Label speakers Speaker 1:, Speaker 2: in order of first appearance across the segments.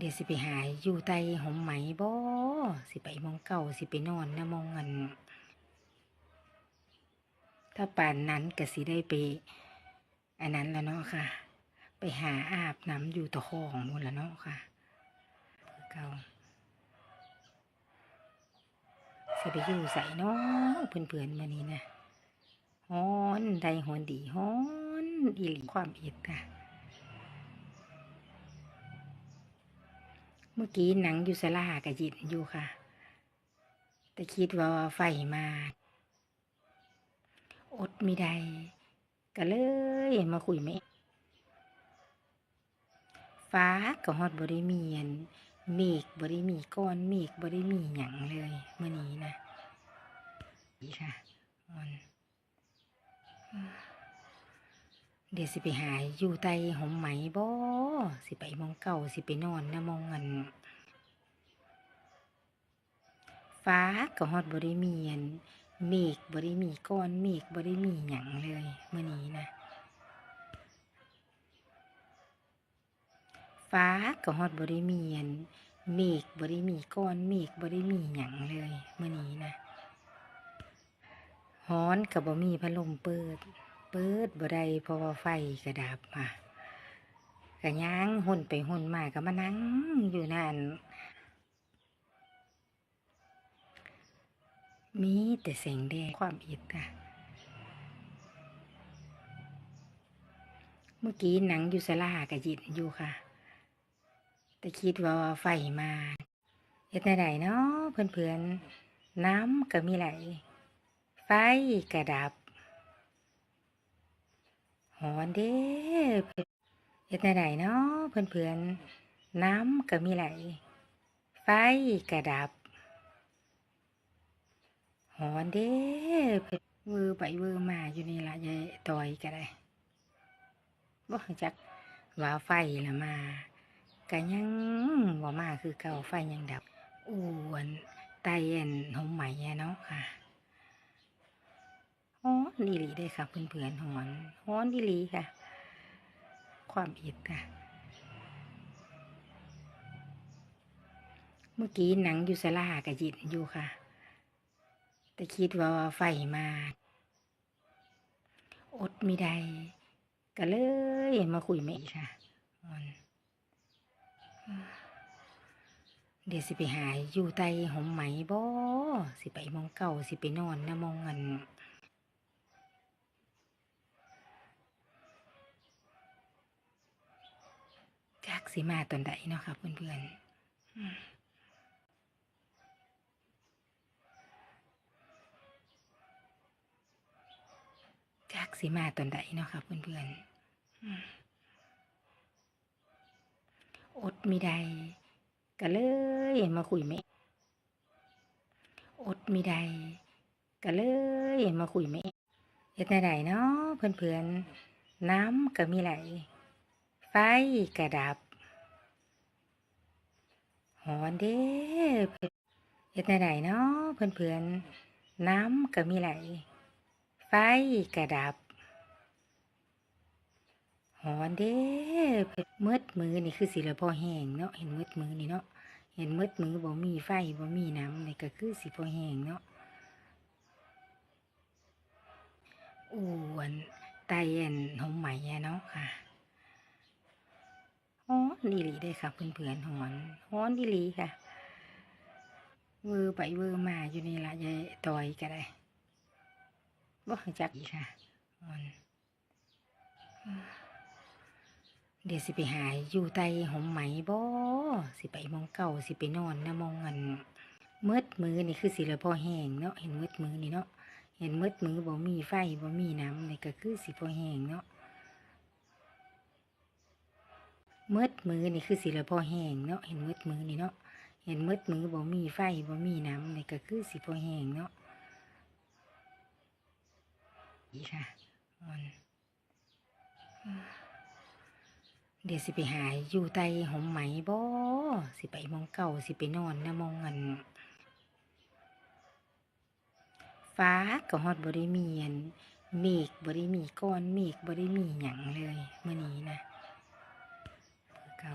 Speaker 1: เดี๋ยวสิไปหาอยู่ใต้หอมไหมบ่สิไปมองเก่าสิไปนอนนะมองอันถ้าป่านนั้นก็สิได้ไป อันนั้นแล้วเนาะค่ะ ไปหาอาบน้ำอยู่ตะคองหมดแล้วเนาะค่ะเก่าสิไปอยู่ใส่เนาะเพื่อนๆมานี่นะฮ้อนใดหอนดีฮ้อนอีหลีความเอ็ดค่ะ เมื่อกี้หนังอยู่สลากะยินอยู่ค่ะ แต่คิดว่าไฟมาอดไม่ได้ก็เลยมาคุยไม่ฟ้าก็ฮอดบริมีนเมฆบริมีก้อนเมฆบริมีหยังเลยเมื่อนี้นะนี่ค่ะมันเดี๋ยวสิไปหาอยู่ใต้หอมไหมบ่ สิไปมองเก่าสิไปนอนนะมองอันฟ้าก็ฮอดบริมีนเมฆบริมีก้อนเมฆบริมีหยังเลยเมื่อนี้นะฟ้าก็ฮอดบริมีนเมฆบริมีก้อนเมฆบริมีหยังเลยเมื่อนี้นะฮ้อนกับบ่มีพัดลมเปิด เปิดบ่ได้เพราะว่าไฟกระดับอะ กะย่างหุ่นไปหุ่นมาก็มานั่งอยู่นั่นมีแต่แสงแดงความอิดค่ะ เมื่อกี้หนังอยู่สลากะยินอยู่ค่ะ แต่คิดว่าไฟมาเฮ็ดไหนเนาะเพื่อนๆ น้ำก็มีไหล ไฟกระดับหอนเด้ เฮ็ดไหนเนาะเพื่อนๆ น้ำก็มีไหล ไฟกระดับ หอนเด้เวอร์ไปเวอร์มาอยู่นี่ละยายต่อยก็ได้บ่จักว่าไฟละมาก็ยังว่ามาคือเก่าไฟยังดับอ้วนไตอันหอมไหมอะเนาะค่ะฮอนดีลีได้ค่ะเพื่อนๆหอนฮอนดีลีค่ะ ความอิดค่ะ เมื่อกี้หนังอยู่สลากะยินอยู่ค่ะ แต่คิดว่าไฟมาอดไม่ได้ก็เลยมาคุยไม่ค่ะมันเดี๋ยวสิไปหายอยู่ใต้หอมไหมบ่สิไปมองเก่าสิไปนอนนะมองอัน จักสิมาตอนใดเนาะค่ะเพื่อนๆอืมจักสิมาตอนใดเนาะค่ะเพื่อนๆอืมอดม่ได้ก็เลยมาคุยไม่อดม่ได้ก็เลยมาคุยไม่เฮ็ดไหนเนาะเพื่อนๆน้ำก็มีไหล ไฟกระดับ หอนเด้เฮ็ดไหนเนาะเพื่อนๆ น้ำก็มีไหล ไฟกระดับ หอนเด้มืดมือนี่คือสิละพอแห้งเนาะ เห็นมืดมือนี่เนาะ เห็นมืดมือบ่มีไฟบ่มีน้ำนี่ก็คือสิพอแห้งเนาะอ้วนไตอันหอมไหมเนาะค่ะ ฮ้อนดีหลีได้ค่ะเพื่อนๆหอนฮ้อนดีหลีค่ะเวอร์ไปเวอร์มาอยู่นี่ละยายต่อยก็ได้บ่จักอีกค่ะมันเดี๋ยวสิไปหายอยู่ใต้หอมไหมบ่สิไปมองเก่าสิไปนอนนะมองอันมืดมือนี่คือสิละพอแห้งเนาะเห็นมืดมือนี่เนาะเห็นมืดมือบ่มีไฟบ่มีน้ำนี่ก็คือสิพอแห้งเนาะ มืดมือนี่คือสิละพอแห้งเนาะเห็นมืดมือนี่เนาะเห็นมืดมือบ่มีไฟบ่มีน้ำนี่ก็คือสิพอแห้งเนาะอีกค่ะมันเดี๋ยวสิไปหาอยู่ใต้หอมไหมบ่สิไปมองเก่าสิไปนอนนะมองอันฟ้าก็ฮอดบริมีอันเมฆบริมีก้อนเมฆบริมีหยังเลยเมื่อนี้นะ เก่า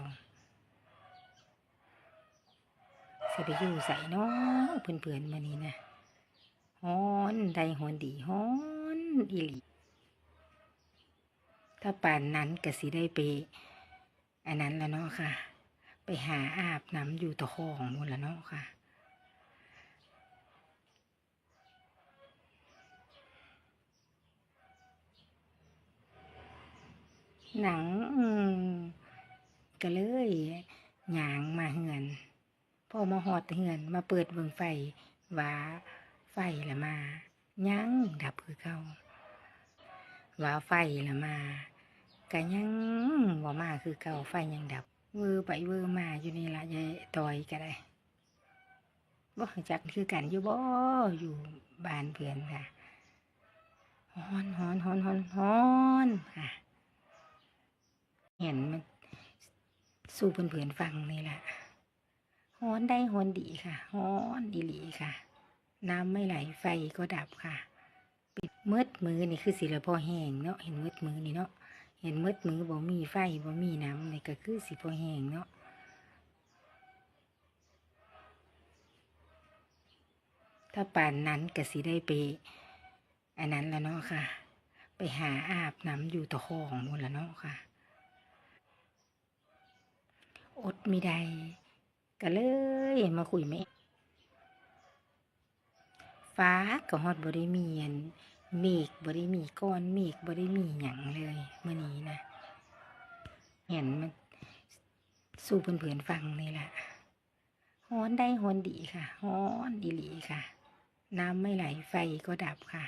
Speaker 1: สิไปอยู่ใส่เนาะเพื่อนๆมานี่นะฮ้อนใดฮอนดีฮ้อนอีหลีถ้าป่านนั้นก็สิได้ไป อันนั้นแล้วเนาะค่ะ ไปหาอาบน้ำอยู่ตะคองหมดแล้วเนาะค่ะหนังอืม ก็เลยหยางมาเหือนพ่อมาหอดเหือนมาเปิดเบิงไฟว่าไฟละมายังดับคือเก่าว่าไฟละมาก็ยังบ่ามาคือเก่าไฟยังดับเวอร์ไปเวอร์มาอยู่นี่ละยายต่อยก็ได้บ่จักคือกันอยู่บ่อยู่บ้านเพื่อนค่ะฮ้อนฮ้อนฮ้อนฮ้อนฮ้อนค่ะ เห็นมัน สู้เพื่อนๆฟังนี่แหละฮ้อนได้ฮ้อนดีค่ะฮ้อนดีหลีค่ะ น้ำไม่ไหลไฟก็ดับค่ะปิดมืดมือนี่คือสิละพอแห้งเนาะเห็นมืดมือนี่เนาะเห็นมืดมือบ่มีไฟบ่มีน้ำนี่ก็คือสิพอแห้งเนาะถ้าป่านนั้นก็สิได้ไปอันนั้นแล้วเนาะค่ะ ไปหาอาบน้ำอยู่ตะคองหมดแล้วเนาะค่ะ อดไม่ได้ก็เลยมาคุยไม่ฟ้าก็ฮอดบ่ได้มีอันเมฆบ่ได้มีก้อนเมฆบ่ได้มีหยังเลยเมื่อนี้นะเห็นมันสู้เพื่อนๆฟังนี่แหละฮ้อนได้ฮ้อนดีค่ะฮ้อนดีหลีค่ะ น้ำไม่ไหลไฟก็ดับค่ะ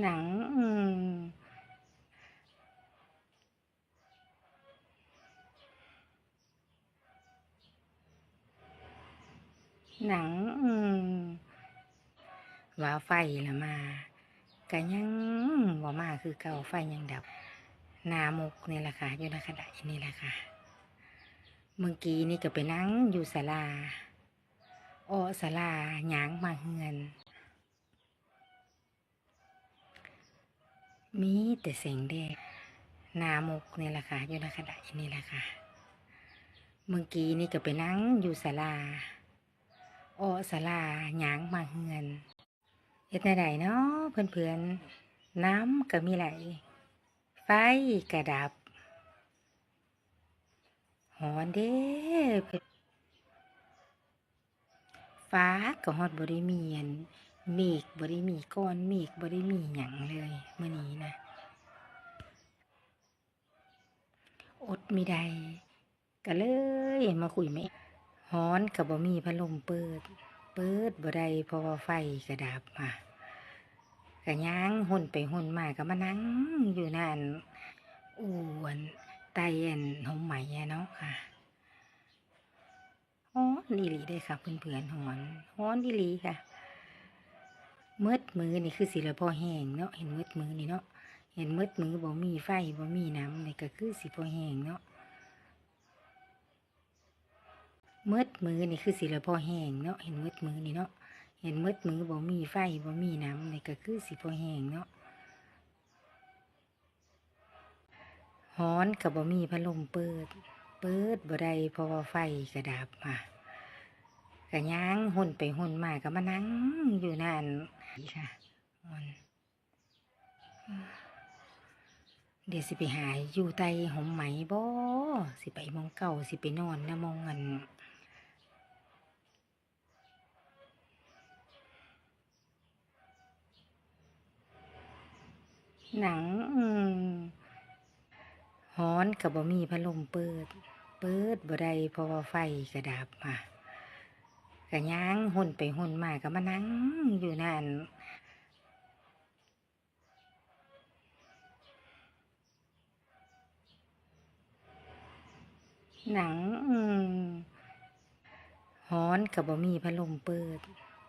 Speaker 1: หนัง อืม หนัง อืม ว่าไฟละมาก็ยังบ่มาคือเก่าไฟยังดับ นามุกนี่แหละค่ะ อยู่ในขณะนี่แหละค่ะ เมื่อกี้นี่ก็ไปนั่งอยู่ศาลาออศาลาหยางมาเฮือน มีแต่เสียงแดดหนามุกนี่แหละค่ะอยู่ในขณะนี่แหละค่ะ เมื่อกี้นี่ก็ไปนั่งอยู่ศาลาอ้อศาลาหยางมาเฮือนเฮ็ดไหนเนาะเพื่อนๆ น้ำก็มีไหล ไฟกระดับหอนเด้ฟ้าก็ฮอดบ่ได้มีอัน เมฆบ่ได้มีก้อนเมฆบ่ได้มีหยังเลยเมื้อนี้นะ อดไม่ได้ก็เลยมาคุยไหมฮ้อนก็บ่มีพัดลมเปิด เปิดบ่ได้เพราะว่าไฟกระดับอะก็ย่างหุ่นไปหุ่นมาก็มานั่งอยู่นั่นอ้วนไตอันหอมไหมอะเนาะค่ะฮ้อนอีหลีได้ค่ะเพื่อนๆฮ้อนฮ้อนอีหลีค่ะ มืดมือนี่คือสิละพอแห้งเนาะเห็นมืดมือนี่เนาะเห็นมืดมือบ่มีไฟบ่มีน้ำนี่ก็คือสิพอแห้งเนาะมืดมือนี่คือสิละพอแห้งเนาะเห็นมืดมือนี่เนาะเห็นมืดมือบ่มีไฟบ่มีน้ำนี่ก็คือสิพอแห้งเนาะฮ้อนกับบ่มีพัดลมเปิด เปิดบ่ได้เพราะว่าไฟกระดับอะ ก็ย่างหุ่นไปหุ่นมาก็มานั่งอยู่นั่นค่ะมันเดี๋ยวสิไปหาอยู่ใต้หอมไหมบ่สิไปมองเก่าสิไปนอนนะมองอันหนังฮ้อนกับบ่มีพัดลมเปิด เปิดบ่ได้เพราะว่าไฟกระดับอะ ก็ย่างหุ่นไปหุ่นมาก็มานั่งอยู่นั่นหนังฮ้อนกับบ่มีพัดลมเปิด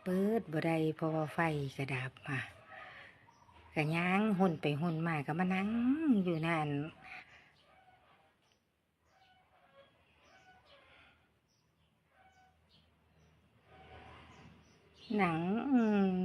Speaker 1: เปิดบ่ได้เพราะว่าไฟกระดับอะก็ย่างหุ่นไปหุ่นมาก็มานั่งอยู่นั่น หนัง อืม